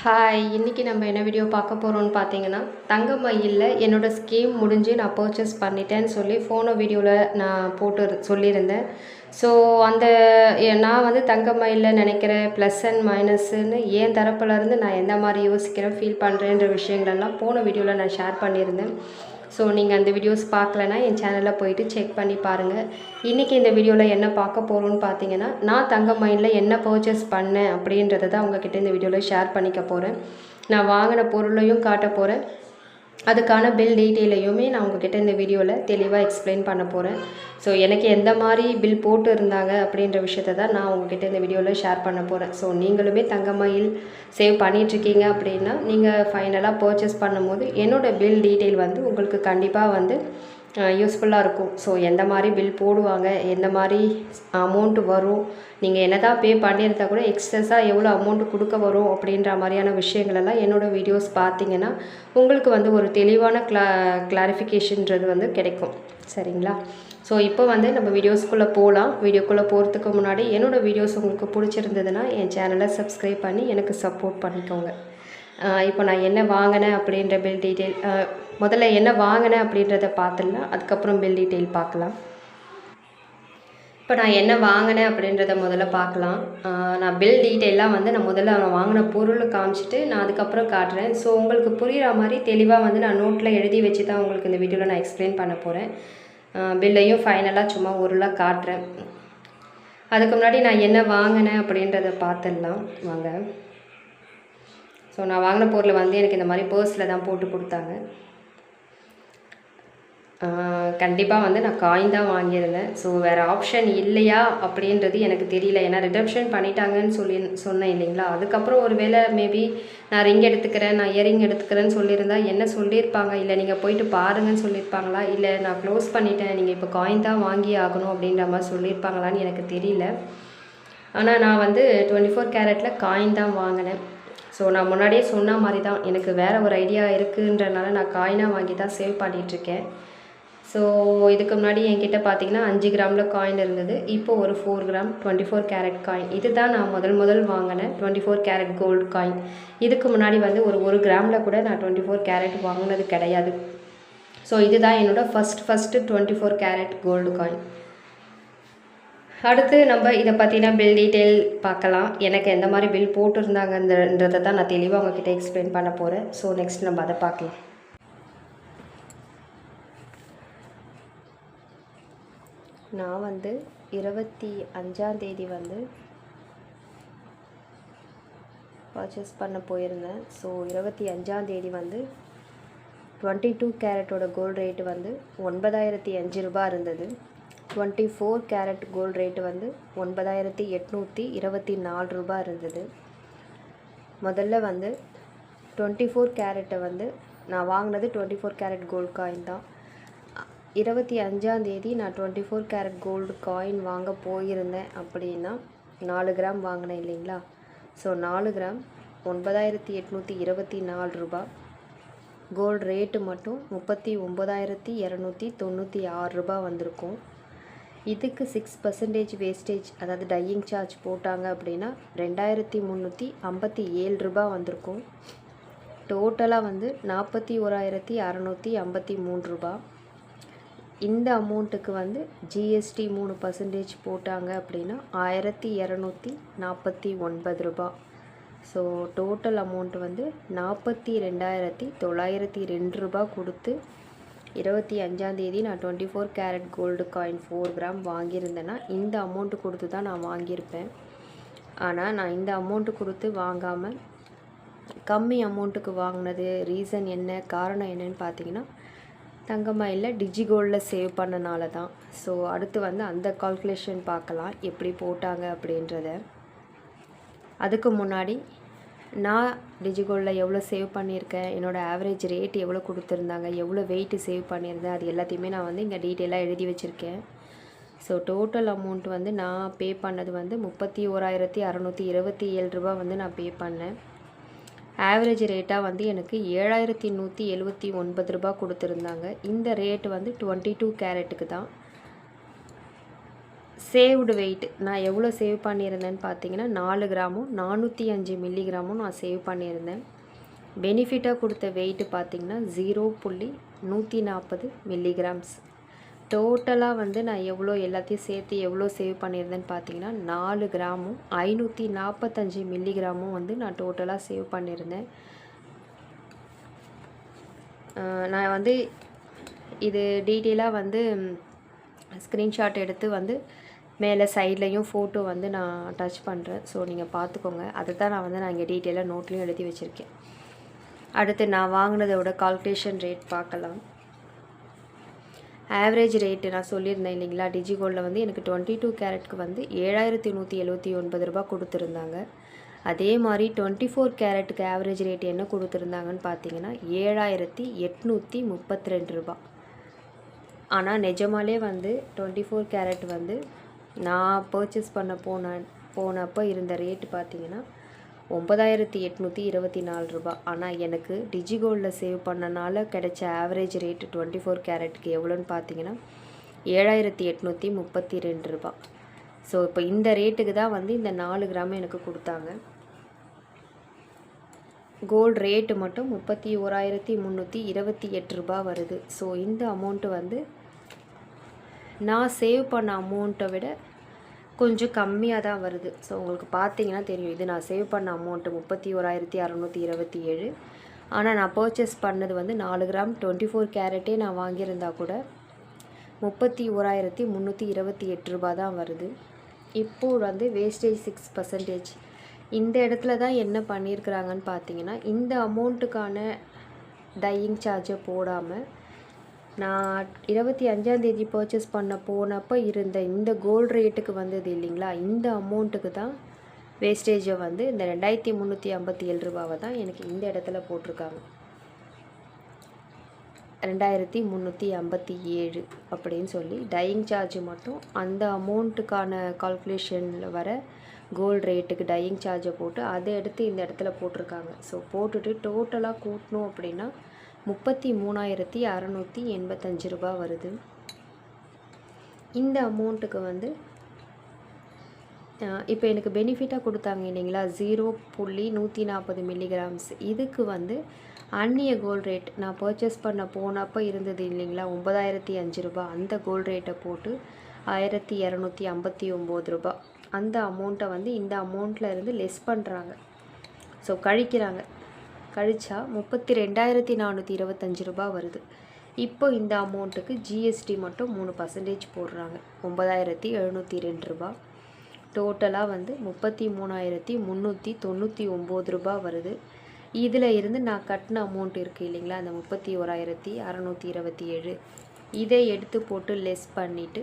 Hi இன்றைக்கி நம்ம என்ன வீடியோ பார்க்க போகிறோம்னு பார்த்தீங்கன்னா தங்க மயிலில் என்னோடய ஸ்கீம் முடிஞ்சு நான் பர்ச்சேஸ் பண்ணிட்டேன்னு சொல்லி ஃபோனோ வீடியோவில் நான் போட்டு சொல்லியிருந்தேன். ஸோ அந்த நான் வந்து தங்க மயிலில் நினைக்கிற ப்ளஸ் அண்ட் மைனஸ்ன்னு என் தரப்புலேருந்து நான் எந்த மாதிரி யோசிக்கிறேன் ஃபீல் பண்ணுறேன்ற விஷயங்களெல்லாம் போன வீடியோவில் நான் ஷேர் பண்ணியிருந்தேன். ஸோ நீங்கள் அந்த வீடியோஸ் பார்க்கலனா என் சேனலில் போயிட்டு செக் பண்ணி பாருங்கள் இன்றைக்கி இந்த வீடியோவில் என்ன பார்க்க போகிறோன்னு பார்த்தீங்கன்னா நான் தங்க மைண்டில் என்ன பர்ச்சேஸ் பண்ணேன் அப்படின்றத தான் உங்ககிட்ட இந்த வீடியோவில் ஷேர் பண்ணிக்க போகிறேன் நான் வாங்கின பொருளையும் காட்ட போகிறேன் அதுக்கான பில் டீட்டெயிலையுமே நான் உங்ககிட்ட இந்த வீடியோவில் தெளிவாக எக்ஸ்பிளைன் பண்ண போகிறேன் ஸோ எனக்கு எந்த மாதிரி பில் போட்டு இருந்தாங்க அப்படின்ற விஷயத்த தான் நான் உங்ககிட்ட இந்த வீடியோவில் ஷேர் பண்ண போகிறேன் ஸோ நீங்களுமே தங்கமயில் சேவ் பண்ணிகிட்ருக்கீங்க அப்படின்னா நீங்கள் ஃபைனலாக பர்ச்சேஸ் பண்ணும்போது என்னோடய பில் டீட்டெயில் வந்து உங்களுக்கு கண்டிப்பாக வந்து யூஸ்ஃபுல்லாக இருக்கும். ஸோ எந்த மாதிரி பில் போடுவாங்க எந்த மாதிரி அமௌண்ட்டு வரும் நீங்கள் என்ன தான் பே பண்ணியிருந்தா கூட எக்ஸஸாக எவ்வளோ அமௌண்ட் கொடுக்க வரும் அப்படின்ற மாதிரியான விஷயங்களெல்லாம் என்னோடய வீடியோஸ் பார்த்தீங்கன்னா உங்களுக்கு வந்து ஒரு தெளிவான கிளா கிளாரிஃபிகேஷன்றது வந்து கிடைக்கும். சரிங்களா? ஸோ இப்போ வந்து நம்ம வீடியோஸ்குள்ளே போகலாம் வீடியோக்குள்ளே போகிறதுக்கு முன்னாடி என்னோடய வீடியோஸ் உங்களுக்கு பிடிச்சிருந்ததுன்னா என் சேனலை சப்ஸ்கிரைப் பண்ணி எனக்கு சப்போர்ட் பண்ணிக்கோங்க. இப்போ நான் என்ன வாங்கினேன் அப்படின்ற பில் டீட்டெயில் முதல்ல என்ன வாங்கினேன் அப்படின்றத பார்த்துடலாம். அதுக்கப்புறம் பில் டீட்டெயில் பார்க்கலாம். இப்போ நான் என்ன வாங்கினேன் அப்படின்றத முதல்ல பார்க்கலாம். நான் பில் டீட்டெயிலாக வந்து நான் முதல்ல நான் வாங்கின பொருள் காமிச்சிட்டு நான் அதுக்கப்புறம் காட்டுறேன். ஸோ உங்களுக்கு புரிகிற மாதிரி தெளிவாக வந்து நான் நோட்டில் எழுதி வச்சு தான் உங்களுக்கு இந்த வீடியோவில் நான் எக்ஸ்பிளைன் பண்ண போகிறேன் பில்லையும் ஃபைனலாக சும்மா ஒருளாக காட்டுறேன். அதுக்கு முன்னாடி நான் என்ன வாங்கினேன் அப்படின்றத பார்த்துடலாம். வாங்க. ஸோ நான் வாங்கின பொருள் வந்து எனக்கு இந்த மாதிரி பர்ஸில் தான் போட்டு கொடுத்தாங்க. கண்டிப்பாக வந்து நான் காயின் தான் வாங்கியிருந்தேன். ஸோ வேறு ஆப்ஷன் இல்லையா அப்படின்றது எனக்கு தெரியல. ஏன்னா ரிடப்ஷன் பண்ணிட்டாங்கன்னு சொல்லி சொன்னேன் இல்லைங்களா? அதுக்கப்புறம் ஒரு வேளை மேபி நான் ரிங் எடுத்துக்கிறேன் நான் இயரிங் எடுத்துக்கிறேன்னு சொல்லியிருந்தா என்ன சொல்லியிருப்பாங்க? இல்லை நீங்கள் போயிட்டு பாருங்கன்னு சொல்லியிருப்பாங்களா? இல்லை நான் க்ளோஸ் பண்ணிட்டேன் நீங்கள் இப்போ காயின் தான் வாங்கி ஆகணும் அப்படின்ற மாதிரி சொல்லியிருப்பாங்களான்னு எனக்கு தெரியல. ஆனால் நான் வந்து டுவெண்ட்டி ஃபோர் கேரட்டில் காயின் தான் வாங்கினேன். ஸோ நான் முன்னாடியே சொன்ன மாதிரி தான் எனக்கு வேறு ஒரு ஐடியா இருக்குன்றனால நான் காயினாக வாங்கி தான் சேவ் பண்ணிகிட்ருக்கேன் ஸோ இதுக்கு முன்னாடி என்கிட்ட பார்த்தீங்கன்னா அஞ்சு கிராமில் காயின் இருந்தது. இப்போ ஒரு four gram twenty four carat coin இது தான் நான் முதல் முதல் வாங்கினேன் twenty four carat gold coin இதுக்கு முன்னாடி வந்து ஒரு ஒரு கிராமில் கூட நான் டுவெண்ட்டி ஃபோர் கேரட் வாங்கினது கிடையாது. ஸோ இதுதான் என்னோடய first first twenty four carat gold coin அடுத்து நம்ம இதை பற்றின பில் டீட்டெயில் பார்க்கலாம். எனக்கு எந்த மாதிரி பில் போட்டிருந்தாங்கன்றதை தான் நான் தெளிவாக உங்ககிட்ட எக்ஸ்பிளைன் பண்ண போகிறேன் ஸோ நெக்ஸ்ட் நம்ம அதை பார்க்கலாம். நான் வந்து இருபத்தி அஞ்சாந்தேதி வந்து பர்ச்சேஸ் பண்ண போயிருந்தேன். ஸோ இருபத்தி அஞ்சாந்தேதி வந்து டுவெண்ட்டி டூ கேரட்டோட கோல்டு ரேட்டு வந்து ஒன்பதாயிரத்தி அஞ்சு ரூபாய் இருந்தது. Twenty four carat gold rate வந்து ஒன்பதாயிரத்தி எட்நூற்றி இருபத்தி நாலு ரூபாய் இருந்தது. முதல்ல வந்து டுவெண்ட்டி ஃபோர் கேரட்டை வந்து நான் வாங்கினது twenty four carat gold coin தான். இருபத்தி அஞ்சாந்தேதி நான் twenty four carat gold coin வாங்க போயிருந்தேன் அப்படின்னா நாலு கிராம் வாங்கினேன் இல்லைங்களா? ஸோ நாலு கிராம் ஒன்பதாயிரத்தி எட்நூற்றி இருபத்தி நாலு ரூபாய். கோல்டு ரேட்டு மட்டும் முப்பத்தி ஒம்பதாயிரத்தி இரநூத்தி தொண்ணூற்றி ஆறு ரூபாய் வந்திருக்கும். இதுக்கு சிக்ஸ் பர்சன்டேஜ் வேஸ்டேஜ் அதாவது டையிங் சார்ஜ் போட்டாங்க அப்படின்னா ரெண்டாயிரத்தி முந்நூற்றி ஐம்பத்தி ஏழு ரூபாய் வந்திருக்கும். டோட்டலாக வந்து நாற்பத்தி ஓராயிரத்தி அறநூற்றி ஐம்பத்தி மூணு ரூபா இந்த அமௌண்ட்டுக்கு வந்து ஜிஎஸ்டி மூணு பர்சன்டேஜ் போட்டாங்க அப்படின்னா ஆயிரத்தி இரநூத்தி நாற்பத்தி ஒன்பது ரூபா ஸோ டோட்டல் அமௌண்ட் வந்து நாற்பத்தி ரெண்டாயிரத்தி தொள்ளாயிரத்தி ரெண்டு ரூபா கொடுத்து இருபத்தி அஞ்சாந்தேதி நான் twenty four carat gold coin four gram வாங்கியிருந்தேன்னா இந்த அமௌண்ட்டு கொடுத்து தான் நான் வாங்கியிருப்பேன். ஆனால் நான் இந்த அமௌண்ட்டு கொடுத்து வாங்காமல் கம்மி அமௌண்ட்டுக்கு வாங்கினது ரீசன் என்ன காரணம் என்னன்னு பார்த்தீங்கன்னா தங்கமயிலில் டிஜி கோல்டில் சேவ் பண்ணனால தான். ஸோ அடுத்து வந்து அந்த கால்குலேஷன் பார்க்கலாம் எப்படி போட்டாங்க அப்படின்றத. அதுக்கு முன்னாடி நான் டிஜிகோலில் எவ்வளோ சேவ் பண்ணியிருக்கேன் என்னோடய ஆவரேஜ் ரேட் எவ்வளோ கொடுத்துருந்தாங்க எவ்வளோ வெயிட்டு சேவ் பண்ணியிருந்தேன் அது எல்லாத்தையுமே நான் வந்து இங்கே டீட்டெயிலாக எழுதி வச்சுருக்கேன். ஸோ டோட்டல் அமௌண்ட் வந்து நான் பே பண்ணது வந்து முப்பத்தி ஓராயிரத்தி அறநூற்றி இருபத்தி ஏழு ரூபா வந்து நான் பே பண்ணேன். ஆவரேஜ் ரேட்டாக வந்து எனக்கு ஏழாயிரத்தி நூற்றி எழுபத்தி ஒன்பது ரூபா கொடுத்துருந்தாங்க. இந்த ரேட் வந்து டுவெண்ட்டி டூ கேரட்டுக்கு தான். சேவ்டு வெயிட் நான் எவ்வளோ சேவ் பண்ணியிருந்தேன்னு பார்த்தீங்கன்னா நாலு கிராமும் நானூற்றி அஞ்சு மில்லிகிராமும் நான் சேவ் பண்ணியிருந்தேன். பெனிஃபிட்டாக கொடுத்த வெயிட்டு பார்த்தீங்கன்னா ஜீரோ புள்ளி நூற்றி நாற்பது மில்லிகிராம்ஸ் டோட்டலாக வந்து நான் எவ்வளோ எல்லாத்தையும் சேர்த்து எவ்வளோ சேவ் பண்ணியிருந்தேன்னு பார்த்தீங்கன்னா நாலு கிராமும் ஐநூற்றி நாற்பத்தஞ்சு மில்லிகிராமும் வந்து நான் டோட்டலாக சேவ் பண்ணியிருந்தேன். நான் வந்து இது டீட்டெயிலாக வந்து ஸ்க்ரீன்ஷாட் எடுத்து வந்து மேலே சைட்லேயும் ஃபோட்டோ வந்து நான் டச் பண்ணுறேன் ஸோ நீங்கள் பார்த்துக்கோங்க. அதை தான் நான் வந்து நான் இங்கே டீட்டெயிலாக நோட்லேயும் எழுதி வச்சுருக்கேன். அடுத்து நான் வாங்கினதோட கால்குலேஷன் ரேட் பார்க்கலாம். ஆவரேஜ் ரேட்டு நான் சொல்லியிருந்தேன் இல்லைங்களா? டிஜிகோல்டில் வந்து எனக்கு டுவெண்ட்டி டூ கேரட்க்கு வந்து ஏழாயிரத்தி நூற்றி எழுபத்தி ஒன்பது ரூபாய் கொடுத்துருந்தாங்க. அதே மாதிரி டுவெண்ட்டி ஃபோர் கேரட்டுக்கு ஆவரேஜ் ரேட் என்ன கொடுத்துருந்தாங்கன்னு பார்த்தீங்கன்னா ஏழாயிரத்தி எட்நூற்றி முப்பத்தி ரெண்டு ரூபா ஆனால் நிஜமாலே வந்து டுவெண்ட்டி ஃபோர் கேரட் வந்து நான் பர்ச்சேஸ் பண்ண போன போனப்போ இருந்த ரேட்டு பார்த்தீங்கன்னா ஒம்பதாயிரத்தி எட்நூற்றி இருபத்தி நாலு ரூபா. ஆனால் எனக்கு டிஜிகோல்டில் சேவ் பண்ணனால கிடைச்ச ஆவரேஜ் ரேட்டு டுவெண்ட்டி ஃபோர் கேரட்டுக்கு எவ்வளோன்னு பார்த்தீங்கன்னா ஏழாயிரத்தி எட்நூற்றி முப்பத்தி ரெண்டு ரூபா. ஸோ இப்போ இந்த ரேட்டுக்கு தான் வந்து இந்த நாலு கிராம் எனக்கு கொடுத்தாங்க. கோல்டு ரேட்டு மட்டும் முப்பத்தி ஓராயிரத்தி முந்நூற்றி இருபத்தி எட்டு ரூபா வருது. ஸோ இந்த அமௌண்ட்டு வந்து நான் சேவ் பண்ண அமௌண்ட்டை விட கொஞ்சம் கம்மியாக தான் வருது. ஸோ உங்களுக்கு பார்த்தீங்கன்னா தெரியும். இது நான் சேவ் பண்ண அமௌண்ட்டு முப்பத்தி ஓராயிரத்தி அறநூற்றி இருபத்தி ஏழு. ஆனால் நான் பர்ச்சேஸ் பண்ணது வந்து நாலு கிராம் டுவெண்ட்டி ஃபோர் கேரட்டே நான் வாங்கியிருந்தா கூட முப்பத்தி ஓராயிரத்தி முந்நூற்றி இருபத்தி எட்டு ரூபா தான் வருது. இப்போ வந்து வேஸ்டேஜ் சிக்ஸ் பர்சன்டேஜ் இந்த இடத்துல தான் என்ன பண்ணியிருக்கிறாங்கன்னு பார்த்தீங்கன்னா இந்த அமௌண்ட்டுக்கான டையிங் சார்ஜை போடாமல் நான் இருபத்தி அஞ்சாந்தேதி பர்ச்சேஸ் பண்ண போனப்போ இருந்த இந்த கோல்டு ரேட்டுக்கு வந்தது இல்லைங்களா? இந்த அமௌண்ட்டுக்கு தான் வேஸ்டேஜை வந்து இந்த ரெண்டாயிரத்தி முந்நூற்றி ஐம்பத்தி ஏழு ரூபாவை தான் எனக்கு இந்த இடத்துல போட்டிருக்காங்க. ரெண்டாயிரத்தி முந்நூற்றி ஐம்பத்தி ஏழு அப்படின்னு சொல்லி டையிங் சார்ஜ் மட்டும் அந்த அமௌண்ட்டுக்கான கால்குலேஷனில் வர கோல்டு ரேட்டுக்கு டையிங் சார்ஜை போட்டு அதை எடுத்து இந்த இடத்துல போட்டிருக்காங்க. ஸோ போட்டுட்டு டோட்டலாக கூட்டணும் அப்படின்னா முப்பத்தி மூணாயிரத்தி அறநூற்றி எண்பத்தஞ்சு ரூபாய் வருது. இந்த அமௌண்ட்டுக்கு வந்து இப்போ எனக்கு பெனிஃபிட்டாக கொடுத்தாங்க இல்லைங்களா? ஜீரோ புள்ளி நூற்றி நாற்பது மில்லிகிராம்ஸ் இதுக்கு வந்து அந்நிய கோல்ட் ரேட் நான் பர்ச்சேஸ் பண்ண போனப்போ இருந்தது இல்லைங்களா? ஒன்பதாயிரத்தி அஞ்சு ரூபாய் அந்த கோல்ட் ரேட்டை போட்டு ஆயிரத்தி இரநூத்தி ஐம்பத்தி ஒம்பது ரூபா. அந்த அமௌண்ட்டை வந்து இந்த அமௌண்ட்டில் இருந்து லெஸ் பண்ணுறாங்க ஸோ கழிக்கிறாங்க. கழிச்சா முப்பத்தி ரெண்டாயிரத்தி நானூற்றி இருபத்தஞ்சி ரூபாய் வருது. இப்போ இந்த அமௌண்ட்டுக்கு ஜிஎஸ்டி மட்டும் மூணு பர்சன்டேஜ் போடுறாங்க. ஒம்பதாயிரத்தி எழுநூற்றி ரெண்டு ரூபா டோட்டலாக வந்து முப்பத்தி மூணாயிரத்தி முந்நூற்றி தொண்ணூற்றி ஒம்பது ரூபாய் வருது. இதில் இருந்து நான் கட்டின அமௌண்ட் இருக்குது இல்லைங்களா? அந்த முப்பத்தி ஓராயிரத்தி அறநூற்றி இருபத்தி ஏழு. இதை எடுத்து போட்டு லெஸ் பண்ணிவிட்டு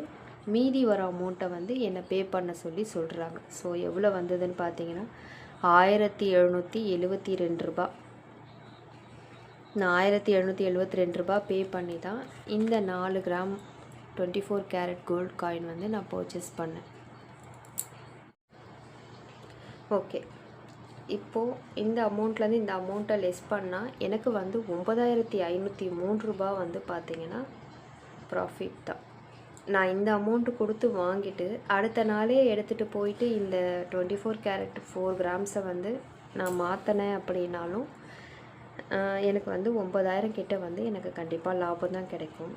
மீதி வர அமௌண்ட்டை வந்து என்னை பே பண்ண சொல்லி சொல்கிறாங்க ஸோ எவ்வளோ வந்ததுன்னு பார்த்தீங்கன்னா ஆயிரத்தி எழுநூற்றி எழுபத்தி ரெண்டு ரூபா நான் ஆயிரத்தி எழுநூற்றி எழுபத்தி ரெண்டு ரூபா பே பண்ணி தான் இந்த நாலு gram twenty four carat gold coin வந்து நான் பர்ச்சேஸ் பண்ணேன். ஓகே இப்போது இந்த அமௌண்ட்லேருந்து இந்த அமௌண்ட்டை லெஸ் பண்ணால் எனக்கு வந்து ஒன்பதாயிரத்தி ஐநூற்றி மூணு ரூபா வந்து பார்த்திங்கன்னா ப்ராஃபிட் தான். நான் இந்த அமௌண்ட்டு கொடுத்து வாங்கிட்டு அடுத்த நாளே எடுத்துகிட்டு போயிட்டு இந்த டுவெண்ட்டி ஃபோர் கேரட் ஃபோர் கிராம்ஸை வந்து நான் மாற்றினேன் அப்படின்னாலும் எனக்கு வந்து ஒம்பதாயிரம் கிட்ட வந்து எனக்கு கண்டிப்பாக லாபம் தான் கிடைக்கும்.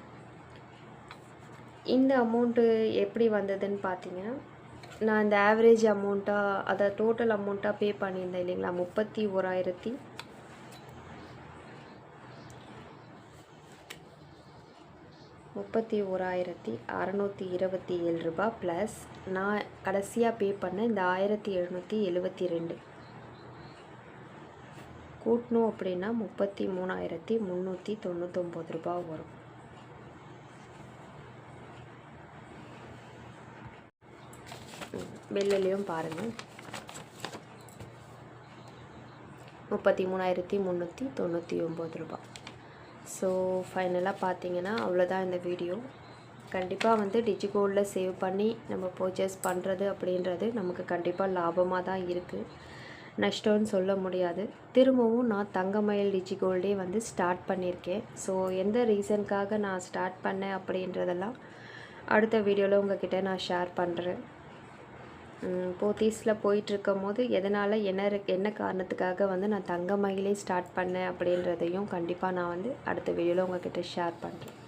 இந்த அமௌண்ட்டு எப்படி வந்ததுன்னு பார்த்தீங்கன்னா நான் இந்த ஆவரேஜ் அமௌண்ட்டாக அதை டோட்டல் அமௌண்ட்டாக பே பண்ணியிருந்தேன் இல்லைங்களா? முப்பத்தி ஓராயிரத்தி. முப்பத்தி ஓராயிரத்தி அறநூற்றி இருபத்தி ஏழு ரூபாய் ப்ளஸ் நான் கடைசியாக பே பண்ண இந்த ஆயிரத்தி எழுநூற்றி எழுபத்தி ரெண்டு. கூட்டணும் அப்படின்னா முப்பத்தி மூணாயிரத்தி முந்நூற்றி தொண்ணூத்தொம்பது ரூபா வரும். பில்லுலேயும் பாருங்கள் முப்பத்தி மூணாயிரத்தி முந்நூற்றி தொண்ணூற்றி ஒம்பது ரூபாய் ஸோ ஃபைனலாக பார்த்தீங்கன்னா அவ்வளோதான் இந்த வீடியோ கண்டிப்பாக வந்து டிஜிகோல்டில் சேவ் பண்ணி நம்ம பர்ச்சேஸ் பண்ணுறது அப்படின்றது நமக்கு கண்டிப்பாக லாபமாக தான் இருக்குது நஷ்டம்னு சொல்ல முடியாது. திரும்பவும் நான் தங்கமயில் டிஜிகோல்டே வந்து ஸ்டார்ட் பண்ணியிருக்கேன். ஸோ எந்த ரீசனுக்காக நான் ஸ்டார்ட் பண்ணேன் அப்படின்றதெல்லாம் அடுத்த வீடியோவில் உங்ககிட்ட நான் ஷேர் பண்ணுறேன் போத்தீஸில் போயிட்டுருக்கும் போது எதனால் என்ன என்ன காரணத்துக்காக வந்து நான் தங்க மயிலே ஸ்டார்ட் பண்ணேன் அப்படின்றதையும் கண்டிப்பாக நான் வந்து அடுத்த வீடியோவில் உங்ககிட்ட ஷேர் பண்ணுறேன்